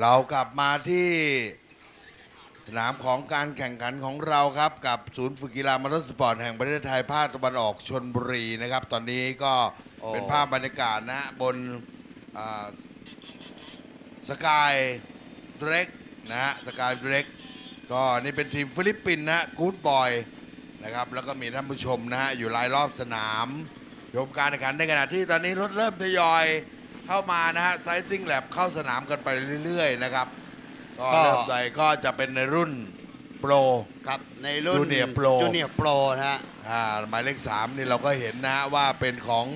เรากลับมาที่สนามของการแข่งขันของเราครับ กับศูนย์ฝึกกีฬามอเตอร์สปอร์ตแห่งประเทศไทยภาคตะวันออกชนบุรีนะครับ ตอนนี้ก็เป็นภาพบรรยากาศนะบนสกายเดรกนะฮะสกายเดรกก็นี่เป็นทีมฟิลิปปินส์นะกู๊ดบอยนะครับแล้วก็มีท่านผู้ชมนะฮะอยู่รายรอบสนามชมการแข่งขันในขณะที่ตอนนี้รถเริ่มทยอย เข้ามานะฮะไซติ้งแลบเข้าสนามกันไปเรื่อยๆนะครับ ก็ก็ เริ่มไปก็จะเป็นในรุ่นโปร ครับในรุ่น Junior Pro จูเนียร์โปรนะฮะ อ่าหมายเลขสามนี่เราก็เห็นนะว่าเป็นของ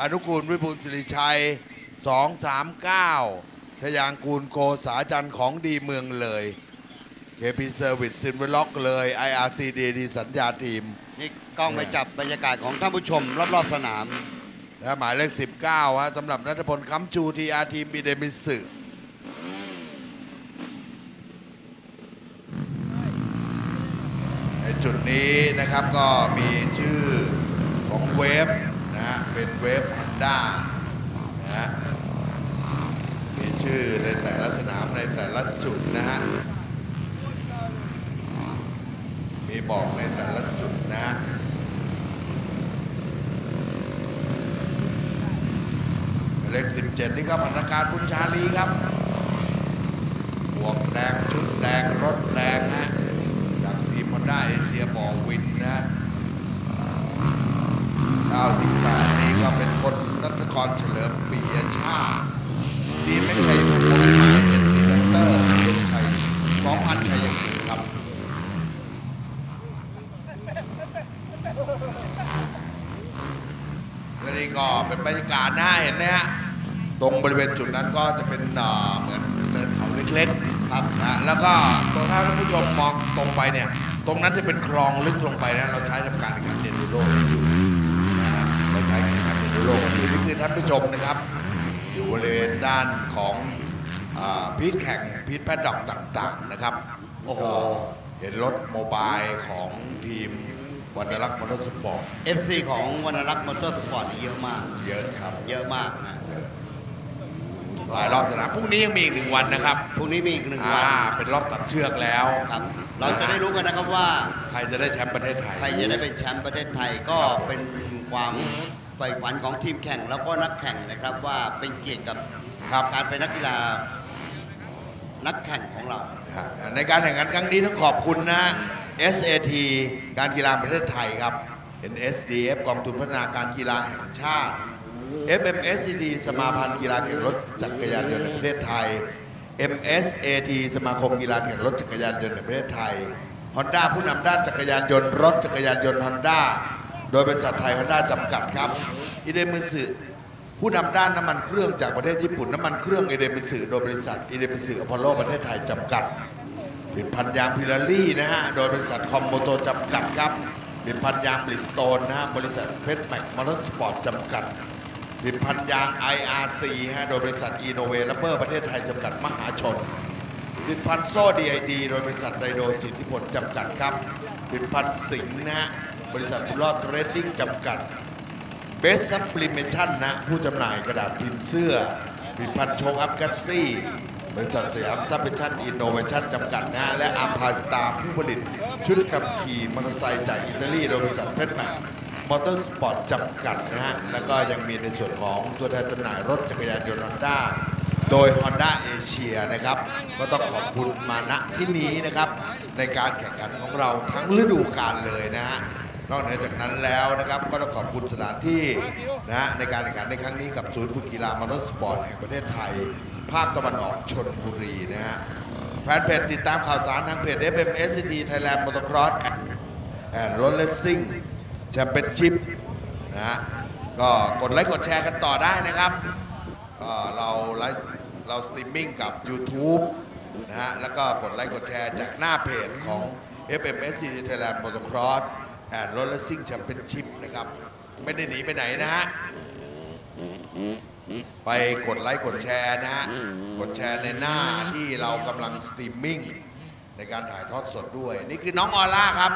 อนุกูลวิบูลย์สิริชัย 239ทยางกูลโกษาจันทร์ของดีเมืองเลย KP Service ซินเวล็อกเลย IRCD ดีสัญญาทีม นี่กล้องไปจับบรรยากาศของท่านผู้ชมรอบๆสนาม และหมายเลข 19ฮะสำหรับนัทพลคำจูทีอาทีมบีเดมิสึในจุดนี้นะครับก็มีชื่อของเวฟนะฮะเป็นเวฟฮันด้านะฮะมีชื่อในแต่ละสนามในแต่ละจุดนะฮะมีบอกในแต่ละจุดนะฮะ เลข 17 นี่ก็พันธการบุญชาลีครับหวกแดงชุดแดงรถแดงฮะจากทีมมันได้เอเชียบอวินนะ98 นี่ก็เป็นคนรัตกรเฉลิมปียชาติทีมไม่ใช่พงศ์ไม้เอ็นซีเดนเตอร์เป็นชัย2,000ชัยยังสิงครับ และนี่ก็เป็น บรรยากาศน่าเห็นนะฮะตรงบริเวณจุดนั้นก็จะเป็นเอ่อเหมือนเนินเขาเล็กๆครับนะแล้วก็ตรงถ้าท่านผู้ชมมองตรงไปเนี่ย ตรงนั้นจะเป็นคลองลึกลงไปนะเราใช้ทำการแข่งขันเจนดูโลกอยู่นะฮะเราใช้แข่งขันเจนดูโลกกันอยู่นี่คือท่านผู้ชมนะครับ อยู่บริเวณด้านของอาพีทแข่งพีทแพดดอกต่างๆนะครับโอ้โหก็เห็นรถโมบายของทีม วันดลักษ์มอเตอร์สปอร์ต FC ของวรรณรักษ์มอเตอร์สปอร์ตนี่เยอะมาก เยอะครับ เยอะมากนะหลายรอบสนามพรุ่งนี้ยังมีอีกหนึ่งวันนะครับพรุ่งนี้มีอีกหนึ่งอ่าวันเป็นรอบตัดเชือกแล้วครับ เราจะได้รู้กันนะครับว่าใครจะได้แชมป์ประเทศไทย ใครจะได้เป็นแชมป์ประเทศไทยก็เป็นความใฝ่ฝันของทีมแข่งแล้วก็นักแข่งนะครับว่าเป็นเกียรติกับครับ การเป็นนักกีฬา นักแข่งของเรา ในการแข่งขันครั้งนี้ต้องขอบคุณนะ SAT การกีฬาประเทศไทยครับ NSDF กองทุนพัฒนาการกีฬาแห่งชาติ FMSCD สมาพันธ์กีฬาแข่งรถจักรยานยนต์แห่งประเทศไทย MSAT สมาคมกีฬาแข่งรถจักรยานยนต์แห่งประเทศไทย Honda ผู้นำด้านจักรยานยนต์รถจักรยานยนต์ Honda โดยบริษัทไทย Honda จำกัดครับอิเดมิสึผู้นำด้านน้ำมันเครื่องจากประเทศญี่ปุ่นน้ำมันเครื่องเอเดมิสึโดยบริษัทเอเดมิสึอพอลโลประเทศไทยจำกัด ผลิตภัณฑ์ยางพิลารี่นะฮะ โดยบริษัทคอมโมโตจำกัดครับผลิตภัณฑ์ยางบริสโตนนะฮะ บริษัทเพชรแม็กมอเตอร์สปอร์ตจำกัดผลิตภัณฑ์ยาง IRC ฮะ โดยบริษัทอีโนเวลเบอร์ประเทศไทยจำกัดมหาชนผลิตภัณฑ์โซ่ดีไอดีโดยบริษัทไดโดสิทธิผลจำกัดครับผลิตภัณฑ์สิงห์นะฮะ บริษัทบุรอดเทรดดิ้งจำกัดเบสซั p พลิเมชั่นนะ ผู้จำหน่ายกระดาษพิมพ์เสื้อผลิตภัณฑ์โชคอัพกัสซี่ บริษัทสยามซัพเพชันอินโนเวชั่นจำกัดนะและอาพาสตาผู้ผลิต ชุดขับขี่มอเตอร์ไซค์จากอิตาลีโดยบริษัทเพชรแมกมอเตอร์สปอร์ตจำกัดนะฮะ แล้วก็ยังมีในส่วนของตัวแทนจำหน่ายรถจักรยานยนต์ฮอนด้าโดย Honda a เชียนะครับ ก็ต้องขอบคุณมาณที่นี้นะครับ ในการแข่งขันของเราทั้งฤดูกาลเลยนะฮะ นอกเหนือจากนั้นแล้วนะครับก็ต้องขอบคุณสถานที่นะฮะในการแข่งขันในครั้งนี้กับศูนย์ฝึกกีฬามอเตอร์สปอร์ตแห่งประเทศไทย ภาคตะวันออกชนบุรีนะฮะแฟนเพจติดตามข่าวสารทางเพจ FMSCT Thailand Motocross and Road Racing Championship นะฮะก็กดไลค์กดแชร์กันต่อได้นะครับเราไลฟ์เราสตรีมมิ่งกับ YouTube นะฮะแล้วก็กดไลค์กดแชร์จากหน้าเพจของ FMSCT Thailand Motocross and Road Racing Championship นะครับ ไม่ได้หนีไปไหนนะฮะ ไปกดไลค์กดแชร์นะฮะ กดแชร์ในหน้าที่เรากำลังสตรีมมิ่งในการถ่ายทอดสดด้วย นี่คือน้องออล่าครับ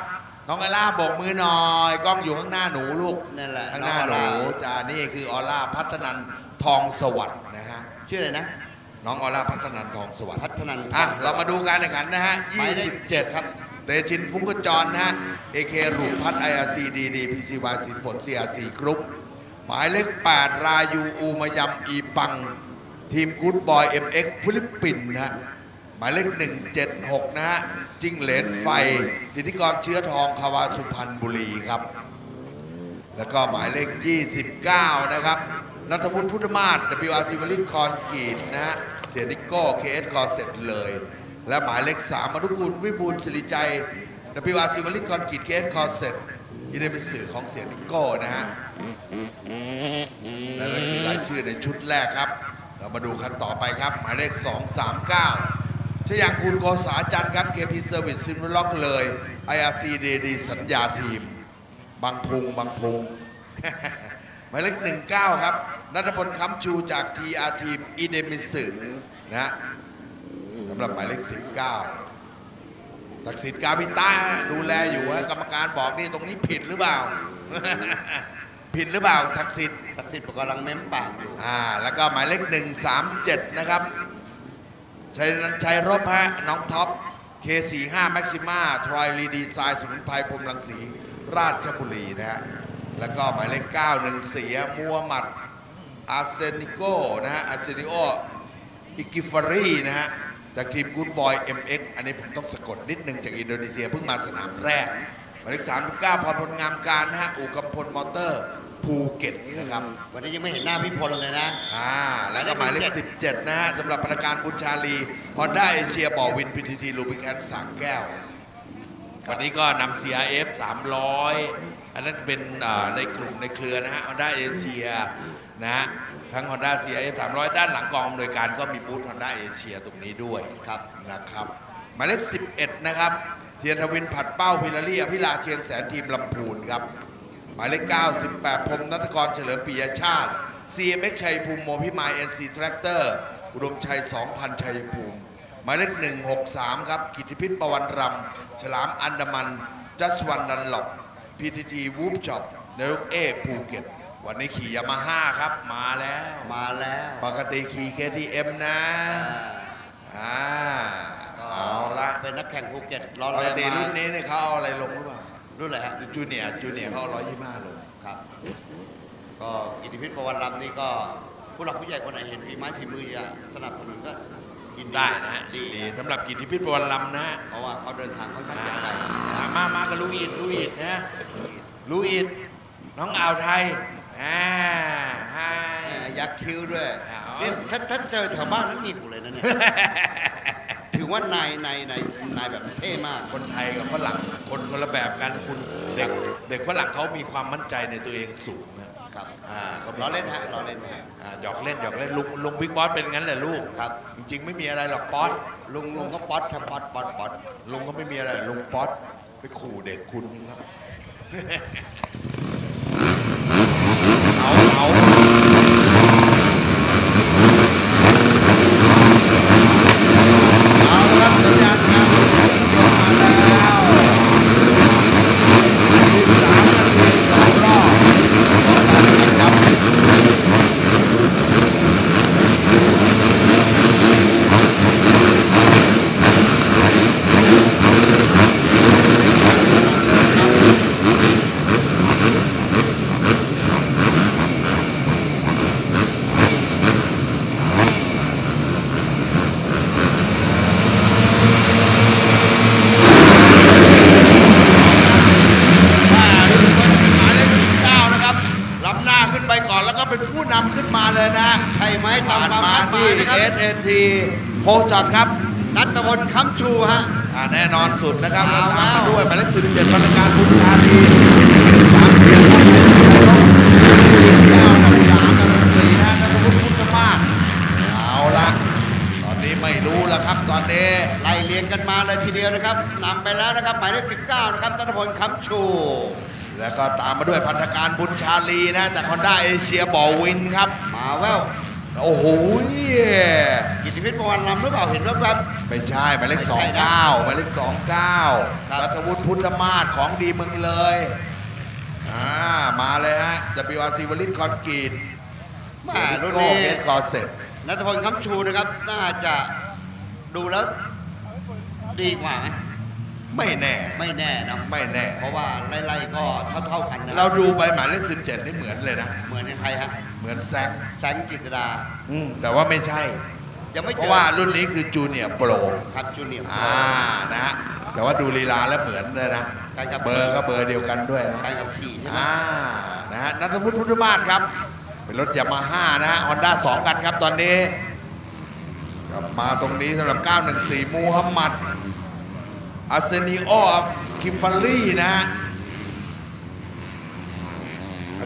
น้องออล่าโบกมือหน่อยกล้องอยู่ข้างหน้าหนูลูกนั่นแหละข้างหน้าหน้นูองออล่า จ้านี่คือออล่าพัฒนันทองสวัสดิ์นะฮะ ชื่ออะไรนะ น้องออร่าพัฒนันทองสวัสดิ์พัฒนันอะเรามาดูการแข่งขันนะฮะหมายเลข 27 ครับ เตชินฟุ้งกระจรนะฮะ AK รูพัฒน์ IRC DD PCY สินผล CRC กรุ๊ปหมายเลข 8 รายูอูมายำอีปัง ทีมกู๊ดบอย MX ฟิลิปปินส์นะฮะหมายเลข 176 นะฮะจิ้งเหลนไฟ สิทธิกรเชื้อทองคาวาสุพรรณบุรีครับ แล้วก็หมายเลข 29 นะครับนัทวุฒิพุทธมาศ WRC วลิคอนกรีตนะฮะเสียนิโก้เคสคอเสร็จเลย และหมายเลข3มนุกุลวิบูลสิริใจ WRC วลิตคอนกรีตเคสคอเสร็จยี่ได้เป็นสื่อของเสียนิโก้นะฮะและนั่คือรายชื่อในชุดแรกครับ เรามาดูคันต่อไปครับ หมายเลข 239ชยางกูลโกษาจันทร์ครับ KP Service ซิมล็อกเลย IRC DD สัญญาทีม บางพุงบางพุงหมายเลข 19 ครับนัทพลค้ำชูจาก TR ทีมอีเดมิสึนะฮะำหรับหมายเลข19ศักดิ์สิทธิ์กาบิต้าดูแลอยู่ฮะกรรมการบอกนี่ตรงนี้ผิดหรือเปล่า ผิดหรือเปล่าศักดิ์สิทธิ์ศักดิ์สิทธิ์กำลังเม้มปากอยู่อ่าแล้วก็หมายเลข137 นะครับชัยนันชัยรบฮะน้องท็อป K45 Maxima ทรอยลีดีไซน์สมุนไพรพรหมรังสีราชบุรีนะฮะแล้วก็หมายเลข91เสียมัวหมัดอาร์เซนิโกนะฮะอาร์เซนิโออิกิฟารีนะฮะ จากทีมกู o ดบอย MX อันนี้ผมต้องสะกดนิดนึงจากอินโดนีเซียเพิ่งมาสนามแรกหมายเลข39พรพลงามการนะฮะอู่กำพลมอเตอร์ภูเก็ตนะครับ วันนี้ยังไม่เห็นหน้าพี่พลเลยนะ อ่า แล้วก็หมายเลข 17 นะฮะสำหรับพนักงานบุญชาลีฮอนด้าเอเชียบ่อวินพีทีทีลูบิแคนสากแก้ว วันนี้ก็นำ CRF 300 อันนั้นเป็นอ่าในกลุ่มในเครือนะฮะฮอนด้าเอเชียนะฮะ ทั้ง Honda CRF 300 ด้านหลังกองอำนวยการก็มีบูธ Honda เอเชียตรงนี้ด้วยครับนะครับหมายเลข11 นะครับเทียนทวินผัดเป้าพิลารี่อภิลาเชียงแสนทีมลำพูนครับหมายเลข98พรมนัทกรเฉลิมปิยชาติ CMX ชัยภูมิโมพิมาย NC Tractor อุดมชัย 2,000 ชัยภูมิ หมายเลข 163 ครับ กิติพิษประวันรำ ฉลามอันดามัน จัสวันดันหลบ PTT วูฟช็อปนายกเอภูเก็ต วันนี้ขี่ยามาฮ่าครับ มาแล้ว มาแล้วปกติขี่ KTM นะอ่าเอาละเป็นนักแข่งภูเก็ตรอปแรกงติมารุ่นนี้เนี่ยเขาเอาอะไรลงหรือเปล่ารุ่นอะไรฮะจูเนียร์จูเนียร์เขาร้อยยี่ห้าลงครับ ก็อิทธิพิษประวันลำนี่ก็ผู้หลักผู้ใหญ่คนไหนเห็นฝีไม้ฝีมือจะสนับสนุนก็ยินได้นะฮะดีดีสำหรับกิจพิพิธประวันลำนะฮะเพราะว่าเขาเดินทางค่อนข้างอ่าจะไกลมามากับลูอิดลูอิดนะลูอิดน้องอ่าวไทย อ่าไฮแหมยักษ์คิ้วด้วยเอานี่ถ้าถ้าเจอแถวบ้านนั้นมีกูเลยนะเนี่ย ถือว่านายนายนายนายแบบเท่มาก คนไทยกับฝรั่งคนคนละแบบกันคุณเด็กเด็กฝรั่งเขามีความมั่นใจในตัวเองสูงนะครับอ่าเขามีล้อเล่นฮะล้อเล่นฮะอ่าหยอกเล่นหยอกเล่นลุงลุงบิ๊กบอสเป็นงั้นแหละลูกครับ จริงๆ ไม่มีอะไรหรอกป๊อตลุงลุงก็ป๊อตครับป๊อตป๊อตป๊อตลุงก็ไม่มีอะไรลุงป๊อตไปขู่เด็กคุณครับ เอาเอาเอาละครับสัญญาณการรถยนต์มาแล้ว13นาทีสองรอบของการแข่งขันครับ อ่ารู้สึกว่าจะเป็นหมายเลข19นะครับล้ำหน้าขึ้นไปก่อนแล้วก็เป็นผู้นำขึ้นมาเลยนะ ใช่ไหมตา ผ่าม น ความ มา คาดหมา ที่ ยนะครับ SNT โพจอดครับ นัทพลค้ำชูฮะ อ่าแน่นอนสุดนะครับเอาตามแล้วมาด้วยหมายเลข17พนักงานบุญชาลีสามเสียงเก้ากับสามกับสี่นะนัทวุฒิพุทธมาศเอาละตอนนี้ไม่รู้แล้วครับ ตอนนี้ไล่เรียงกันมาเลยทีเดียวนะครับนำไปแล้วนะครับหมายเลข19นะครับนัทพลค้ำชู แล้วก็ตามมาด้วยพันธการบุญชาลีนะจากฮอนด้าเอเชียบอวินครับ มาแวว โอ้โหกิติพิษประวันลำหรือเปล่าเห็นแวบไม่ใช่หมายเลขไม่สอใช่งนะเก้าหมายเลขสองเก้าครับรัฐวุฒิพุทธมาศของดีเมืองเลยอ่ามาเลยฮะ WRC วลิตคอนกรีตๆมารุ่รุ่นนนี้นี้เฮดคอเซ็ตนัทพลคำชูนะครับ น่าจะดูแล้วดีกว่าไหมไม่แน่ ไม่แน่นะไม่แน่ เพราะว่าไล่ๆก็เท่าๆกันนะเราดูไปหมายเลขสิบเจ็ดนี่เหมือนเลยนะ เหมือนใครฮะ เหมือนแซงแสงกิตดา อืมแต่ว่าไม่ใช่ ยังไม่เพเจอราะว่ารุ่นนี้คือจูเนียร์โปรครับจูเนียร์ อ่านะฮะแต่ว่าดูลีลาแล้วเหมือนเลยนะการขับ เบอร์ก็เบอร์เดียวกันด้วยนะ การกับขี่ใช่ไหมอ่า นะฮะนัทวุฒิพุทธมาศครับ เป็นรถยามาฮ่านะฮะฮอนด้าสองกันครับตอนนี้กลับมาตรงนี้สำหรับ 914 มูฮัมหมัดอาเซนิโอกิฟารีนะฮะ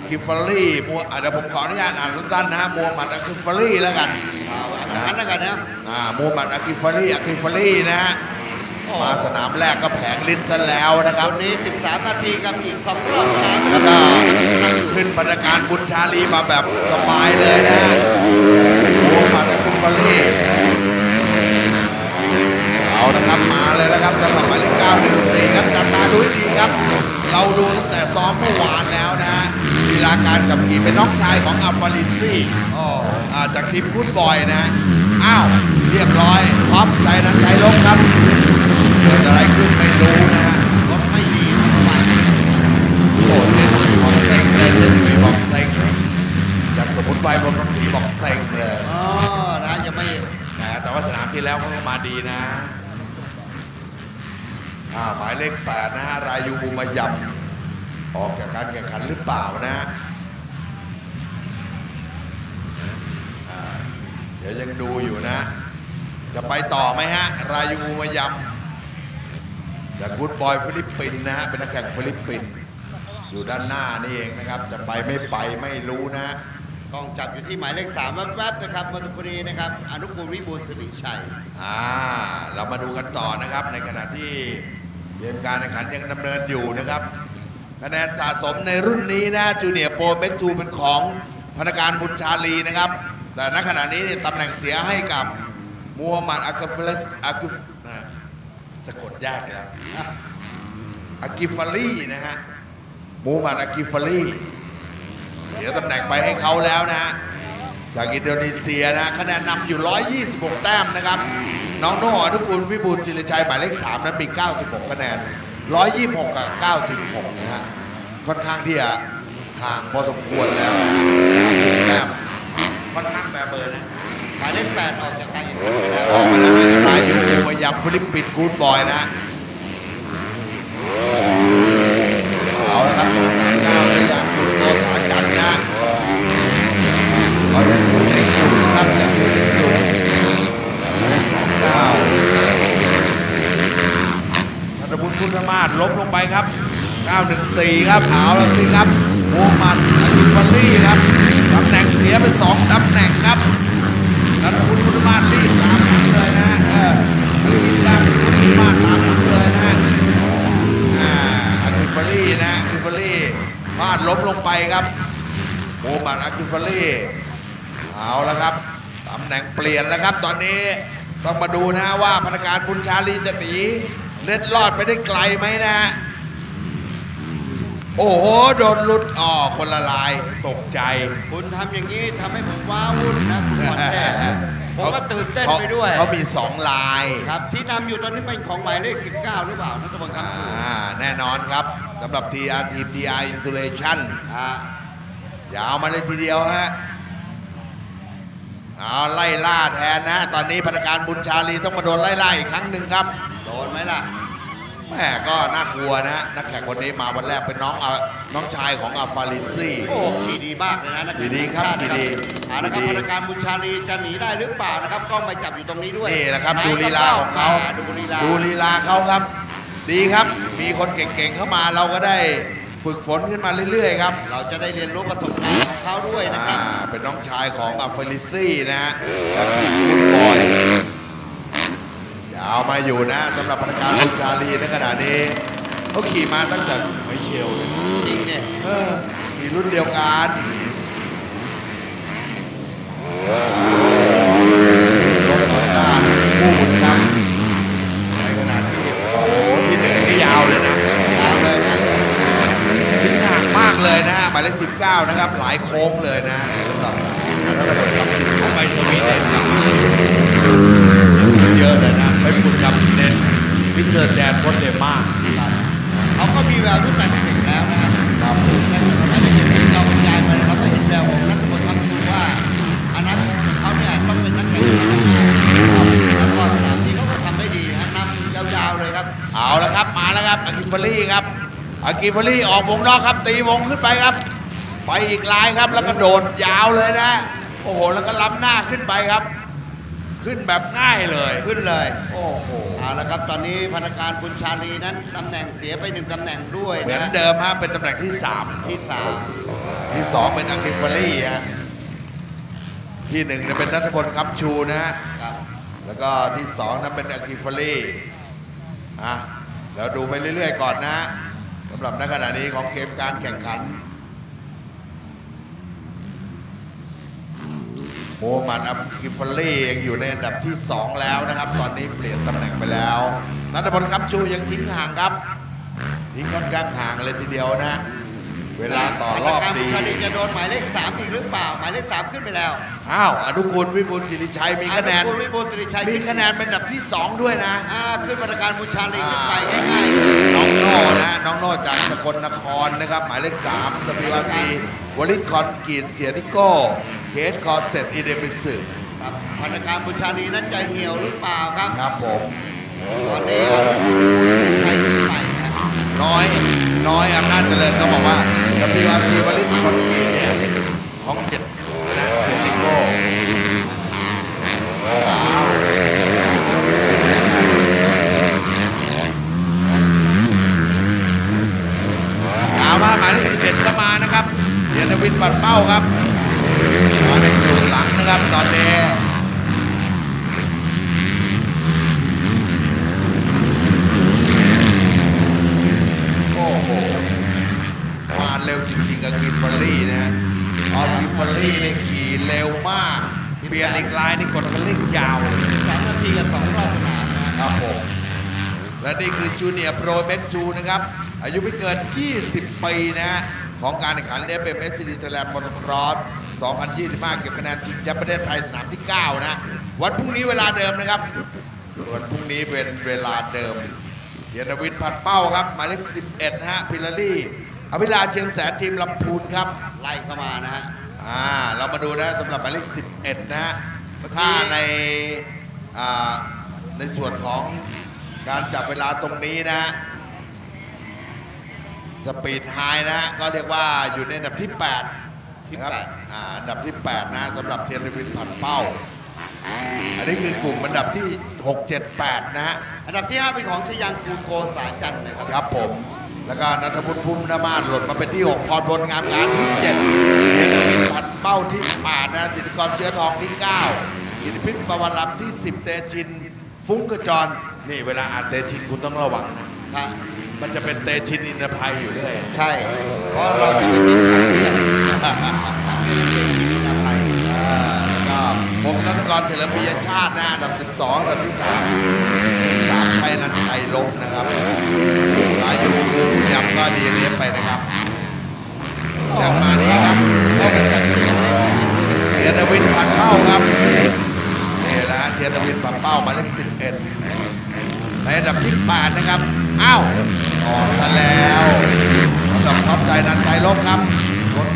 อากิฟารีมัวอะเดี๋ยวผมขออนุญาตอ่านสั้นๆนะฮะมูฮัมหมัดอากิฟารีแล้วกันเอาอย่างนั้นแล้วกันนะอ่ามูฮัมหมัดอากิฟารีอากิฟารีนะฮะโอ้มาสนามแรกก็แผงลิ้นซะแล้วนะครับวันนี้ 13 นาทีกับอีก2รอบสนามแล้วก็ขึ้นบรรยากาศบุญชาลีมาแบบสบายเลยนะโอ้มาจากคุณฟอลลี่เอานะครับมาเลยนะครับสำหรับหมายเลข914 ครับจับตาดูให้ดีครับ เราดูตั้งแต่ซ้อมเมื่อวานแล้วนะฮะ ลีลาการขับขี่เป็นน้องชายของอัลฟาลินซี่โอ้อ่าจากทีมกุดบอยนะฮะอ้าว เรียบร้อยพร้อมใจนั้นใจลงครับ เกิดอะไรขึ้นไม่รู้นะฮะรถไม่ดีท่าไหร่โอ้เนี่ยบอกเซ็งเลยเนี่ยมีบอกเซ็งจากสมุนไพรบนรถที่บอกเซ็งเลยอ๋อนะยังไม่นะแต่ว่าสนามที่แล้วเขาก็มาดีนะอ่าหมายเลขแปดนะฮะ รายูบุมายำ ออกจากการแข่งขันหรือเปล่านะฮะเดี๋ยวยังดูอยู่นะ จะไปต่อไหมฮะ รายูมายำจากกูดบอยฟิลิปปินส์นะฮะ เป็นนักแข่งฟิลิปปินส์อยู่ด้านหน้านี่เองนะครับ จะไปไม่ไปไม่รู้นะฮะกล้องจับอยู่ที่หมายเลข3แวบๆนะครับมื่อสักรีนะครับ อนุกูลวิบูลสิริชัย อ่า เรามาดูกันต่อนะครับ ในขณะที่เกมการแข่งขันยังดำเนินอยู่นะครับ คะแนนสะสมในรุ่นนี้นะจูเนียร์โปรเมกทูเป็นของพนักงานบุญชาลีนะครับ แต่ณขณะนี้ตำแหน่งเสียให้กับมูฮัมหมัดอากิฟเลสอากิฟนะสะกดยากครับอากิฟาลีนะฮะมูฮัมหมัดอากิฟาลีเดี๋ยวตำแหน่งไปให้เขาแล้วนะจากอินโดนีเซียนะคะแนนนำอยู่ 126 แต้มนะครับ น้องโน่อนุกูลวิบูลศิริชัยหมายเลข 3 นั้นมี 96 คะแนน 126 กับ 96 นะฮะ ค่อนข้างที่จะห่างพอสมควรแล้วแต้มค่อนข้างแบบเบอร์นะหมายเลข8ออกจากการแข่งขันไปแล้วออกมาแล้วลายอยู่มายำฟิลิปปินส์กูดบอยนะฮะาละครับเก้าเลยอย่างคุณโตสาจันทร์นะเขายังอยู่ในสูงครับยังอยู่ในสูงเก้าธนบุญคุณธมาศล้มลงไปครับ 914 ครับเอาละสิครับโมมัดอากิฟารี่ครับตำแหน่งเสียเป็นสองตำแหน่งครับธนบุญคุณธมาศรีตามหลังเลยนะเออรีบตามคุณธมาศตามหลังเลยนะอ่าอากิฟารี่นะอากิฟารี่พลาดล้มลงไปครับโมบัตอากิฟารีเอาแล้วครับตำแหน่งเปลี่ยนแล้วครับ ตอนนี้ต้องมาดูนะว่าพนักงานบุญชาลีจะหนีเล็ดลอดไปได้ไกลไหมนะฮะ โอ้โห โดนหลุดอ๋อคนละลายตกใจ คุณทำอย่างนี้ทำให้ผมว้าวุ่นนะคุณหมอนแท้ผมก็ตื่นเต้นไปด้วยเขามีสองลายครับ ที่นำอยู่ตอนนี้เป็นของหมายเลข 19 หรือเปล่านัทพลคำชูอ่าแน่นอนครับสำหรับ TR ทีม TR Insulation อ่ายาวมาเลยทีเดียวฮะเอาไล่ล่าแทนนะ ตอนนี้พนักงานบุญชาลีต้องมาโดนไล่ล่าอีกครั้งหนึ่งครับ โดนไหมล่ะ แม่ก็น่ากลัวนะนักแข่งคนนี้มาวันแรกเป็นน้องอะน้องชายของอาฟาลิซี่ โอ้ขี่ดีมากเลยนะนักแข่งขี่ดีครับทีมชาตินะขี่ดีเอาละครับขี่ดีพนักงานบุญชาลีจะหนีได้หรือเปล่านะครับกล้องไปจับอยู่ตรงนี้ด้วยนี่แหละครับไหดูลีลาของเขาดูลีลาดูลีลาเขาครับ ดีครับ มีคนเก่งๆเข้ามาเราก็ได้ฝึกฝนขึ้นมาเรื่อยๆครับเราจะได้เรียนรู้ประสบการณ์ของเขาด้วยนะครับ อ่าเป็นน้องชายของอาฟาลิซี่นะฮะกับทีมฟุตบอล ยามาอยู่นะสำหรับพนักงานบุญชาลีในขณะนี้เขาขี่มาตั้งแต่ไมเชลเลยจริงเนี่ยเออมีรุ่นเดียวกันรถต้นด้านผู้บุญนำในขณะที่โอ้โหที่หนึ่งนี่ยาวเลยนะยาวเลยนะทิ้งห่างมากเลยนะหมายเลขสิบเก้านะครับ หลายโค้งเลยนะสำหรับทำไมสวีเดน เซอร์แดนโคเดมาเขาก็มีแววตั้งแต่เด็กแล้วนะครับครับแต่สมัยเด็กเราบรรยายไปเราก็เห็นแววของนักบอลคำชูว่าอนาคตของเขาเนี่ยต้องเป็นนักแข่งแล้วก็สนามนี้เขาก็ทำได้ดีนะนำยาวๆเลยครับ เอาละครับมาแล้วครับอากิฟารี่ครับอากิฟารี่ออกวงนอกครับตีวงขึ้นไปครับ ไปอีกลายครับแล้วก็โดดยาวเลยนะโอ้โหแล้วก็ล้ำหน้าขึ้นไปครับ ขึ้นแบบง่ายเลย ขึ้นเลย โอ้โห เอาละครับ ตอนนี้พนักงานบุญชาลีนั้นตำแหน่งเสียไปหนึ่งตำแหน่งด้วยเหมือนนะเดิมฮะเป็นตำแหน่งที่สามที่สามที่สองเป็นอากิฟารี่ฮะที่หนึ่งเนี่ยเป็นนัทพลคำชูนะฮะ ครับ แล้วก็ที่สองนั้นเป็นอากิฟารี่อะเดี๋ยวดูไปเรื่อยๆก่อนนะสำหรับณขณะนี้ของเกมการแข่งขัน โมฮัมหมัดอัฟกิฟารี่ยังอยู่ในอันดับที่ 2 แล้วนะครับ ตอนนี้เปลี่ยนตำแหน่งไปแล้วนัทพลคำชูยังทิ้งห่างครับทิ้งค่อนข้างห่างเลยทีเดียวนะเวลาต่อรอบพนักงานบุดีญชาลีจะโดนหมายเลขสามอีกหรือเปล่า หมายเลขสามขึ้นไปแล้ว อ้าวอนุกูลวิบูลย์สิริชัยมีคะแนนอคุณวิบูลย์สิริชัยมีคะแนนเป็นอันดับที่ 2 ด้วยนะอ่าขึ้นพนักงานบุญชาลีขึ้นไปง่ายๆเลยน้องโน่นะน้องโน่จากสกลนครนะครับ หมายเลขสามตบีวาซีวลิตคอนกรีตเสียนิโก้เคสคอร์เซตอีเดมิสึครับพนักงานบุญชาลีนั้นจะเหี่ยวหรือเปล่าครับ ครับผมตอนนี้ใช้ขึ้นไปนะน้อยน้อยอำนาจเจริญเขาบอกว่าตบีวาซีวลิตคอนกรีตเนี่ยของเสียนะเสียนิโก้เอามาหมายเลขสิบเอ็ดก็มานะครับเดียนวินปัดเป้าครับ มาในกลุ่มหลังนะครับตอนนี้โอ้โหมาเร็วจริงๆกับกิฟฟอรี่นะฮะออฟกิฟฟอรี่นี่ขี่เร็วมาก เปลี่ยนอีกลายนี่กดคันเร่งยาวเลยสามนาทีกับสองรอบสนามนะครับผมและนี่คือจูเนียร์โปรเม็กจูนะครับ อายุไม่เกิน 20 ปีนะฮะของการแข่งขันเอฟเอ็มเอสซีดีไทแลนด์มอเตอร์ครอส 2025 เก็บคะแนนชิงแชมป์ประเทศไทยสนามที่ 9 นะ วันพรุ่งนี้เวลาเดิมนะครับ วันพรุ่งนี้เป็นเวลาเดิมเยนวินผัดเป้าครับหมายเลข 11 นะฮะ พิลารี่อภิลาเชียงแสนทีมลำพูนครับ ไล่เข้ามานะฮะ อ่า เรามาดูนะสำหรับหมายเลข 11 นะฮะเมื่อกี้ถ้าใน อ่า ในส่วนของการจับเวลาตรงนี้นะฮะสปีดไฮนะฮะ ก็เรียกว่าอยู่ในอันดับที่ 8 นะครับแปดอ่าอันดับที่ 8 นะสำหรับเทียนวินผัดเป้า อันนี้คือกลุ่มอันดับที่ 6 7 8 นะฮะอันดับที่ห้าเป็นของชยังกูลโกสาจันทร์นะครับครับผม แล้วก็นัทพุทธพุ่มนามาศหล่นมาเป็นที่ 6 พรพลงามการที่7เอกพันเป้าที่8นะสิทธิกรเชื้อทองที่ 9อิทธิพิษประวันลำที่ 10 เตชิน ฟุ้งกระจร นี่เวลาอ่านเตชินคุณต้องระวังนะครับมันจะเป็นเตชินอินทรภัยอยู่เรื่อยใช่ เพราะเราจะเป็นทีมขัดเลือกขัดเลือกเกมที่ นำไปอ่าแล้วก็ผมนัทกรเฉลิมปิยชาตินะอันดับ 12อันดับที่3 3ไทยนันชัยลบนะครับอายุลืมยำก็ดีเลียไปนะครับยังมานี้ครับก็เป็นจากเทียนวินผ่านเป้าครับนี่แหละเทียนวินผ่านเป้ามาเลข11 ในอันดับที่8นะครับ อ้าวออกซะแล้วสำหรับท็อปใจนันชัยลบครับ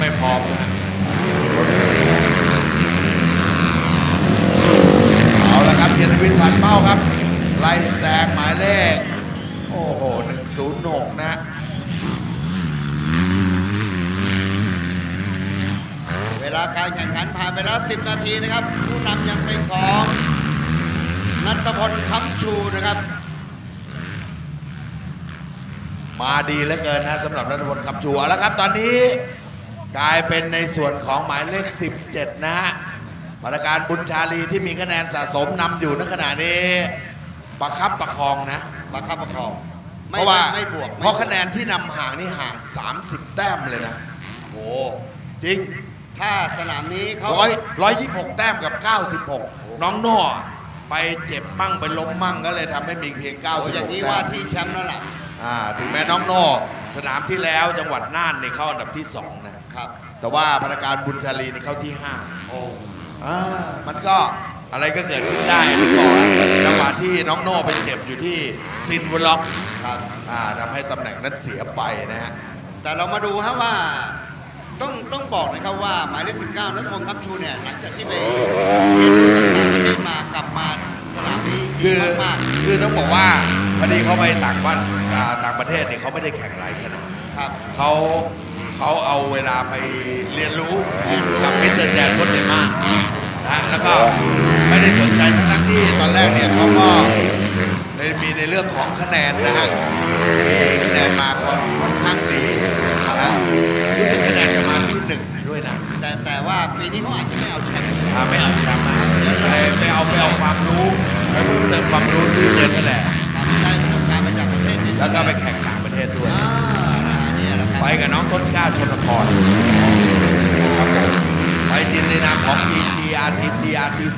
ไม่พร้อมนะเอาละครับเทียนวินผ่านเป้าครับ ไล่แซงหมายเลข โอ้โห106นย์หกนะเวลาการแข่งขันผ่านไปแล้ว 10 นาทีนะครับ ผู้นำยังเป็นของนัทพลคำชูนะครับ มาดีเหลือเกินนะสำหรับนัทพลคำชัวแล้วครับ ตอนนี้ กลายเป็นในส่วนของหมายเลข 17 นะฮะพนักการบุญชาลีที่มีคะแนนสะสมนำอยู่ในขณะนี้ประคับประคองนะประคับประคอง เพไม่ราะว่าไม่บวกเพราะคะแนนที่นำห่างนี่ห่าง 30 แต้มเลยนะโอ้โหจริง ถ้าสนามนี้เขา ร้อยร้อยยี่หกแต้มกับ96น้องโน่ไปเจ็บมั่งไปล้มมั่งก็เลยทำให้มีเพียงโอ้96อย่างนี้แต้ว่ามที่แชมป์แล้วล่ะ อ่าถึงแม้น้องโน่สนามที่แล้วจังหวัดน่านนี่เข้าอันดับที่2นะ ครับ แต่ว่าพนักการบุญชาลีนี่เข้าที่5โอ้อ่ามันก็อะไรก็เกิดขึ้นได้ที่ก่อนจังหวะที่น้องโน่ไปเจ็บอยู่ที่ซินวล็อกครับอ่าทำให้ตำแหน่งนั้นเสียไปนะฮะแต่เรามาดูฮะว่าต้องต้องบอกนะครับว่าหมายเลข19นัทพงศ์คับชูเนี่ยหลังจากที่ไปเรียนรู้ต่างประเทศมากลับมาสนามนี้คืดีอมากคือต้องบอกว่าพอดีเขาไปต่างบ้านอ่าต่างประเทศเนี่ยเขาไม่ได้แข่งหลายสนาม ๆครับ เขา เขาเอาเวลาไปเรียนรู้กับมิสเตอร์แจนคนเดนมาร์กนะแล้วก็ไม่ได้สนใจทั้งนั้นที่ตอนแรกเนี่ยเขาก็ในมีในเรื่องของคะแนนนะฮะมีคะแนนมาค่อนค่อนข้างดีนะรู้สึกคะแนนจะมาที่หนึ่งด้วยนะแต่แต่ว่าปีนี้เขาอาจจะไม่เอาแชมป์อ่าไม่เอาแชมป์นะไปไปเอาไปเอาความรู้ไปเพิ่มเติมความรู้ที่เรียนกันแหละทำได้ประสบการณ์มาจากประเทศนี้แล้วก็ไปแข่งต่างประเทศด้วย ไปกับน้องต้นกล้าชนครครับผมไปทีมในนามของ EGR ทีม GR ทีม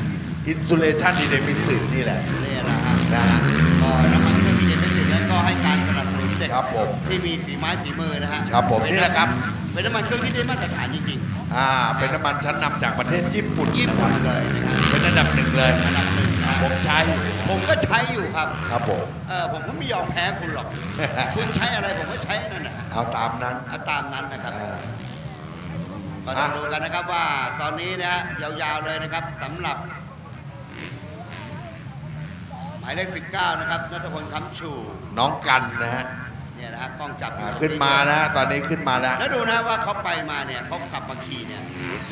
Insulation ดีเดมิสึนี่แหละนี่แหละฮะนะฮะก็น้ำมันเครื่องที่เด็ดไม่ถึงแล้วก็ให้การสนับสนุนเด็กครับผมที่มีฝีไม้ฝีมือนะฮะครับผมเป็นี่แหละครับ เป็นน้ำมันเครื่องที่ได้มาตรฐานจริง อ่าเป็นน้ำมันชั้นนำจากประเทศญี่ปุ่นๆญี่นะคปุ่รันบเลยนะฮะเป็นอันดับหนึ่งเลยอันดับหนึ่งนะฮะผมใช้อยู่ผมก็ใช้อยู่ครับ ครับผมเออผมก็ไม่ยอมแพ้คุณหรอก คุณใช้อะไรผมก็ใช้นั่นนะฮะเอาตามนั้นเอาตามนั้นนะครับอ่า ก็ต้องดูกันนะครับว่าตอนนี้นะฮะยาวๆเลยนะครับสำหรับ หมายเลข19นะครับนัทพลคำชู น้องกันนะฮะ เนี่ยนะฮะกล้องจับอยู่อ่าตรงขึ้นมานะฮะตอนนี้ขึ้นมาแล้ว แล้วดูนะว่าเขาไปมาเนี่ยเขาขับมาขี่เนี่ย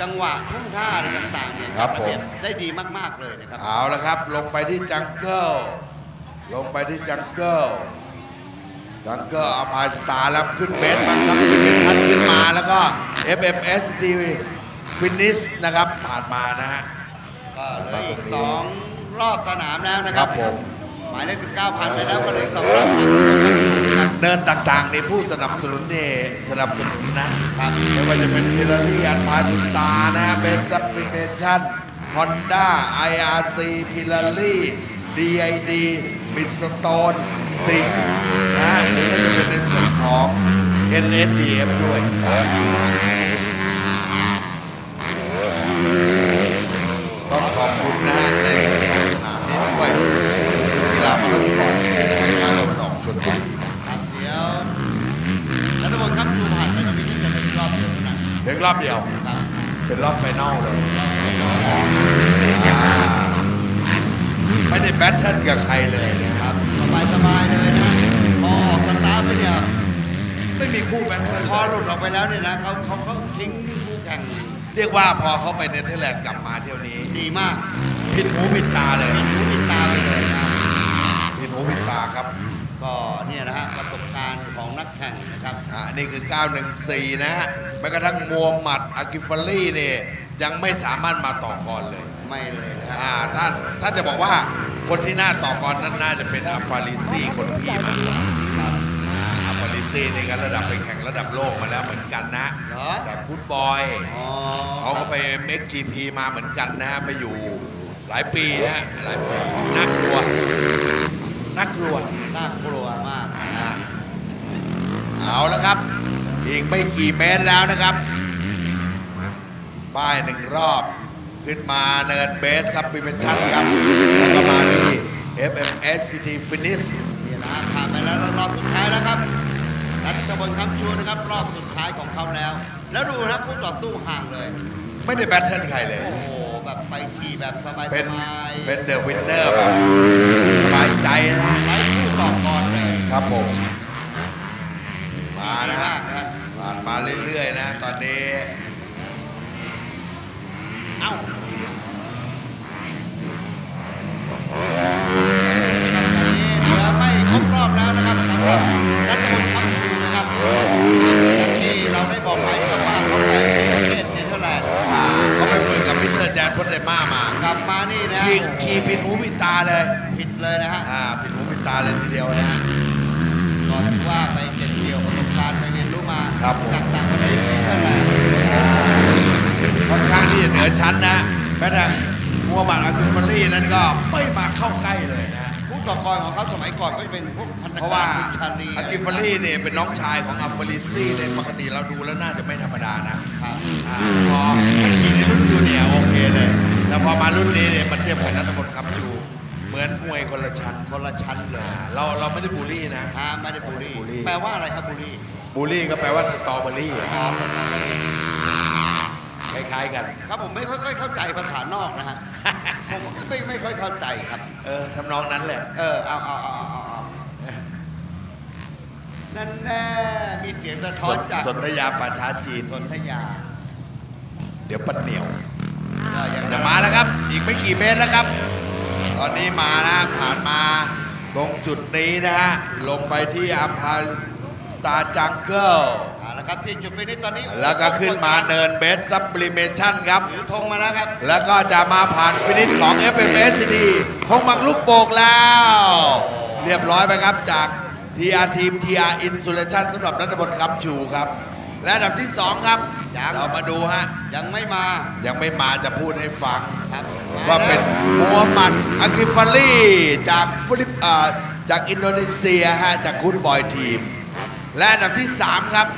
จังหวะทุ่งท่าอะไรต่างๆเนี่ยครับจัดะเบียผม ได้ดีมากๆเลยนะครับ เอาละครับ ลงไปที่จังเกิลลงไปที่จังเกิลจังเกิลเอาพายสตาร์แล้วขึ้นเบสมาครับขึ้นขึ้นมาแล้วก็ FMS TV Finish นะครับผ่านมานะฮะ ก็เหลืออีกสองรอบสนามแล้วนะคครัรับบผม หมายเลข19ผ่านไปแล้วก็เหลืออกสองรอบนะครับ เนินต่างๆในผู้สนับสนุนเนี่ยสนับสนุนนะครับไม่ว่าจะเป็นพิลารี่อันพาสตานะฮะเบนซับมิเนชั่นฮอนด้า IRC พิลารี่ DID บิสโตนสิงนะฮะนี่ก็จะเป็นในส่วนของ NSDF ด้วย ต้องขอบคุณนะฮะในสนามนี้ด้วยกีฬามาราธอนในทางตะวันออกชนบุรี ครับเดี๋ยวรัฐมนตรีครับชูผ่านไปตรงนี้ ก็จะเป็นรอบเดียวเท่านั้นเพียงรอบเดียวครับเป็นรอบไฟนอลเลยอ่าไม่ได้แบทเทิลกับใครเลยนะครับสบายสบายๆเลยนะพอออกสตาร์ทไปเนี่ยไม่มีคู่แบทเทิลพอหลุดออกไปแล้วเนี่ยนะเขาเขาเขาทิ้งคู่แข่งเรียกว่าพอเขาไปเนเธอร์แลนด์กลับมาเที่ยวนี้ ดีมากผิดหูผิดตาเลยปิดหูปิดตาไปเลยนะผิดหูผิดตาครับ ก็เนี่ยนะฮะประสบการณ์ของนักแข่งนะครับ อ่าอันนี้คือ 914 นะฮะแม้กระทั่งมัวหมัดอากิฟารี่เนี่ยยังไม่สามารถมาต่อกรเลยไม่เลยนะฮะ อ่าถ้าถ้าจะบอกว่าคนที่น่าต่อกรนั้นน่าจะเป็นอัฟฟาริซี่คนพี่มากกว่าอ่าอัฟฟาริซี่นี่ก็ระดับไปแข่งระดับโลกมาแล้วเหมือนกันนะเหรอ แต่ฟุตบอย อ๋อเขาก็ไปเม็กจีพีมาเหมือนกันนะฮะไปอยู่หลายปีนะฮะหลายปีน่ากลัว น่ากลัวน่ากลัวมากนะเอาแล้วครับ อีกไม่กี่เมตรแล้วนะครับ ป้ายหนึ่งรอบขึ้นมาเนินเบสซับบิเมชั่นครับแล้วก็มาที่ FMS City Finish นี่นะฮะผ่านไปแล้วรอบสุดท้ายแล้วครับรัฐบลคำชูนะครับ รอบสุดท้ายของเขาแล้ว แล้วดูนะคู่ต่อสู้ห่างเลย ไม่ได้แบทเทิลใครเลย แบบไปขี่แบบสบายเป็นสบายเป็นเดอะวินเนอร์แบบสบายใจนะไร้คู่ต่อกรเลยครับผม มาดีนะมาฮะกนะผ่านมาเรื่อยๆนะ ตอนนี้ เอ้าครับตอนนี้เหลือไม่ครบรอบแล้วนะครับสำหรับรัฐบลคำชูนะครับอย่างที่เราได้บอกไปนะครับว่าเขาไป เขาไปฝึกกับพี่เตอร์แดนพจน์เดม่ามากลับมานี่นะขี่ขี่ผิดหูผิดตาเลยผิดเลยนะฮะอ่าผิดหูผิดตาเลยทีเดียวนะฮะก็ถือว่าไปเก็บเกี่ยวประสบการณ์ไปเรียนรู้มาครับผม จากต่างประเทศเนเธอร์แลนด์ค่อนข้างที่จะเหนือชั้นนะแม้แต่มัวหมัดอากุฟารี่นั้นก็ไม่มาเข้าใกล้เลย นะผู้ต่อกรของเขาสมัยก่อนก็จะเป็นพวกพันธเพราะกาว่ารคุณชาลีอากิฟารี่เนี่ยเป็นน้องชายของอัฟฟาริซี่เนี่ยปกติเราดูแล้วน่าจะไม่ธรรมดานะครับอ่าพอขี่ในรุ่นจูเนียร์โอเคเลยแต่พอมารุ่นนี้เนี่ยมาเทียบกับนัทพลคำจู เหมือนมวยคนละชั้นคนละชั้นเลยอ่าเราเราไม่ได้บูลลี่นะอ่าไม่ได้บูลลี่บูลลี่ แปลว่าอะไรครับบูลลี่บูลลี่ก็แปลว่าสตรอเบอรี่ครับค ล้าย ๆ กัน ครับผมไม่ค่อยเข้าใจภาษานอกนะฮะ ผมก็ไม่ไม่ค่อยเข้าใจครับ เออทำนองนั้นแหละ เออเอาเอาเอาเอาเอาเอานั่นแน่มีเสียงสะท้อนจากสนธยาป่าช้าจีน สนธยา เดี๋ยวปัดเหนียวก็อย่างจะนั้นมาแล้วครับ อีกไม่กี่เมตรแล้วครับ ตอนนี้มานะผ่านมาตรงจุดนี้นะฮะ ลงไปที่อัมพาสตาร์จังเกิลเอาละ ครับที่จุดฟินิชตอนนี้แล้วก็ขึ้นมาเนินเบสซับลิเมชันครับถือธงมาแล้วครับ แล้วก็จะมาผ่านฟินิชของ FMSD ทงมักลูกโบกแล้ว เรียบร้อยไปครับจาก TR Team TR Insulation สำหรับนัทพลคำชูครับ และอันดับที่ 2 ครับยังเรามาดูฮะ ยังไม่มา ยังไม่มาจะพูดให้ฟังครับว่าเป็นมมูฮัมหมัดอากิฟาลีจากฟิลิปอ่าจากอินโดนีเซียฮะจากคุณบอยทีม และอันดับที่ 3 ครับ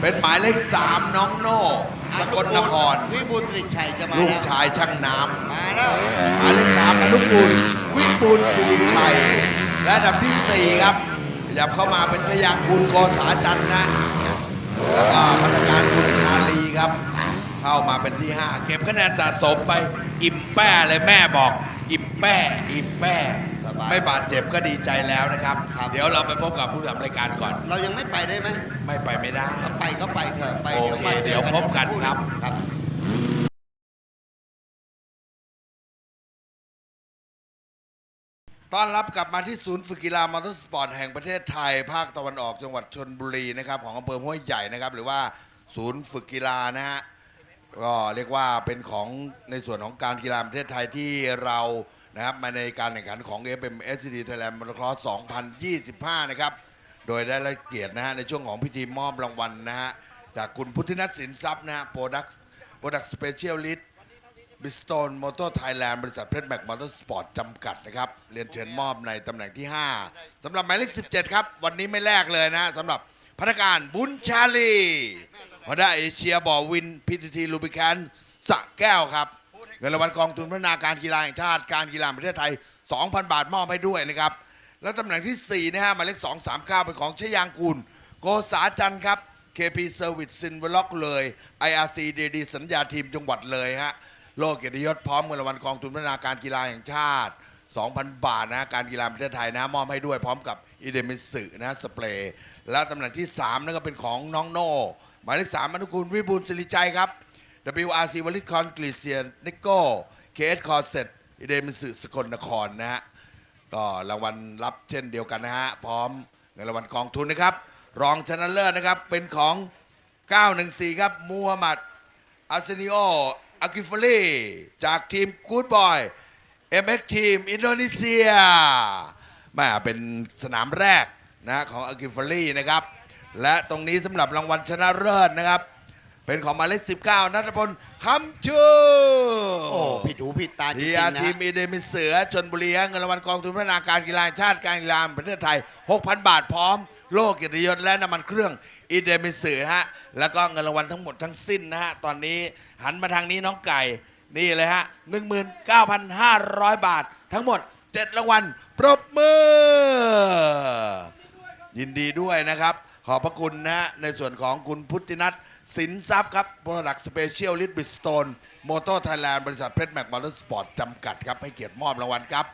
เป็นหมายเลข3น้องโน่สกลนคร วิบูลย์สิริชัยจะมาลูกแล้วชายช่างน้ำมาแล้วหมายเลขสามอนุกูลวิบูลย์สิริชัย และอันดับที่4ครับขยับเข้ามาเป็นชยางคุณโกษาจันทร์นะแล้วก็พัฒการคุณชาลีครับ เข้ามาเป็นที่5เก็บคะแนนสะสมไป อิ่มแป้เลยแม่บอก อิ่มแป้อิ่มแป้สบาย ไม่บาดเจ็บก็ดีใจแล้วนะครับครับเดี๋ยวเราไปพบกับผู้ทำรายการก่อน เรายังไม่ไปได้ไหมไม่ไปไม่ได้ถ้าไปก็ไปเถอะไปโอเคมาจเดี๋ยวพบกันครับครับต้อนรับกลับมาที่ศูนย์ฝึกกีฬามอเตอร์สปอร์ตแห่งประเทศไทย ภาคตะวันออกจังหวัดชนบุรีนะครับของอำเภอห้วยใหญ่นะครับ หรือว่าศูนย์ฝึกกีฬานะฮะก็เรียกว่าเป็นของในส่วนของการกีฬาแห่งประเทศไทยที่เรา นะครับมาในการแข่งขันของ FM SCD Thailand Motocross 2025 นะครับ โดยได้รับเกียรตินะฮะในช่วงของพิธีมอบรางวัลนะฮะจากคุณพุทธินัทสินทรัพย์นะฮะโปรดักต์โปรดักต์สเปเชียลิสต์บิสโตนมอเตอร์ไทยแลนด์บริษัทเพชรแม็กมอเตอร์สปอร์ตจำกัดนะครับ เรียนเชิญมอบในตำแหน่งที่ 5สำหรับหมายเลข 17 ครับ วันนี้ไม่แลกเลยนะสำหรับพนักงานบุญชาลีหัวหน้าเอเชียบอวินพีทีทีลูบิแคนสะแก้วครับ เงินรางวัลกองทุนพัฒนาการกีฬาแห่งชาติการกีฬาประเทศไทย 2,000 บาทมอบให้ด้วยนะครับและตำแหน่งที่4นะฮะหมายเลข239 เป็นของชยางกูลโกษาจันทร์ครับ KP Service ซินเวล็อกเลย IRC DD สัญญาทีมจังหวัดเลยฮะโลกเกียรติยศพร้อมเงินรางวัลกองทุนพัฒนาการกีฬาแห่งชาติ 2,000 บาทนะการกีฬาประเทศไทยนะมอบให้ด้วยพร้อมกับอีเดมิสึนะสเปรย์และตำแหน่งที่3นั่นก็เป็นของน้องโน่หมายเลข3อนุกูลวิบูลสิริชัยครับ WRC วลิตคอนกรีเซียนนิโก้เคสคอร์เซตอีเดมิสึสกลนครนะฮะก็รางวัลรับเช่นเดียวกันนะฮะ พร้อมเงินรางวัลกองทุนนะครับ รองชนะเลิศนะครับ เป็นของ 914 ครับมูฮัมหมัดอาร์เซนิโออากิฟลีจากทีมกูดบอย MX ทีมอินโดนีเซียม่เป็นสนามแรกนะของอากิฟลีนะครับ และตรงนี้สำหรับรางวัลชนะเลิศนะครับ เป็นของหมายเลข19นัทพลคำชูโอ้ผิดหูผิดตาจริทีงอาๆนะทีมอีเดมิเสือชนบุรีฮะเงินรางวัลกองทุนพัฒนาการกีฬาแห่งชาติการกีฬาแห่งประเทศไทย 6,000 บาทพร้อม โล่เกียรติยศและน้ำมันเครื่องอีเดมิเสือฮะแล้วก็เงินรางวัลทั้งหมดทั้งสิ้นนะฮะตอนนี้หันมาทางนี้น้องไก่นี่เลยฮะ19,500 บาท ทั้งหมด 7 รางวัลปรบมือ ยินดีด้วยนะครับ ขอบพระคุณนะฮะในส่วนของคุณพุทธินัท สินทรัพย์ครับ Product Special l i t b r i s t o n e Motor Thailand บริษัทเพชรแม็กมอเตอร์สปอร์ตจำกัดครับให้เกียรติมอบรางวัลครับ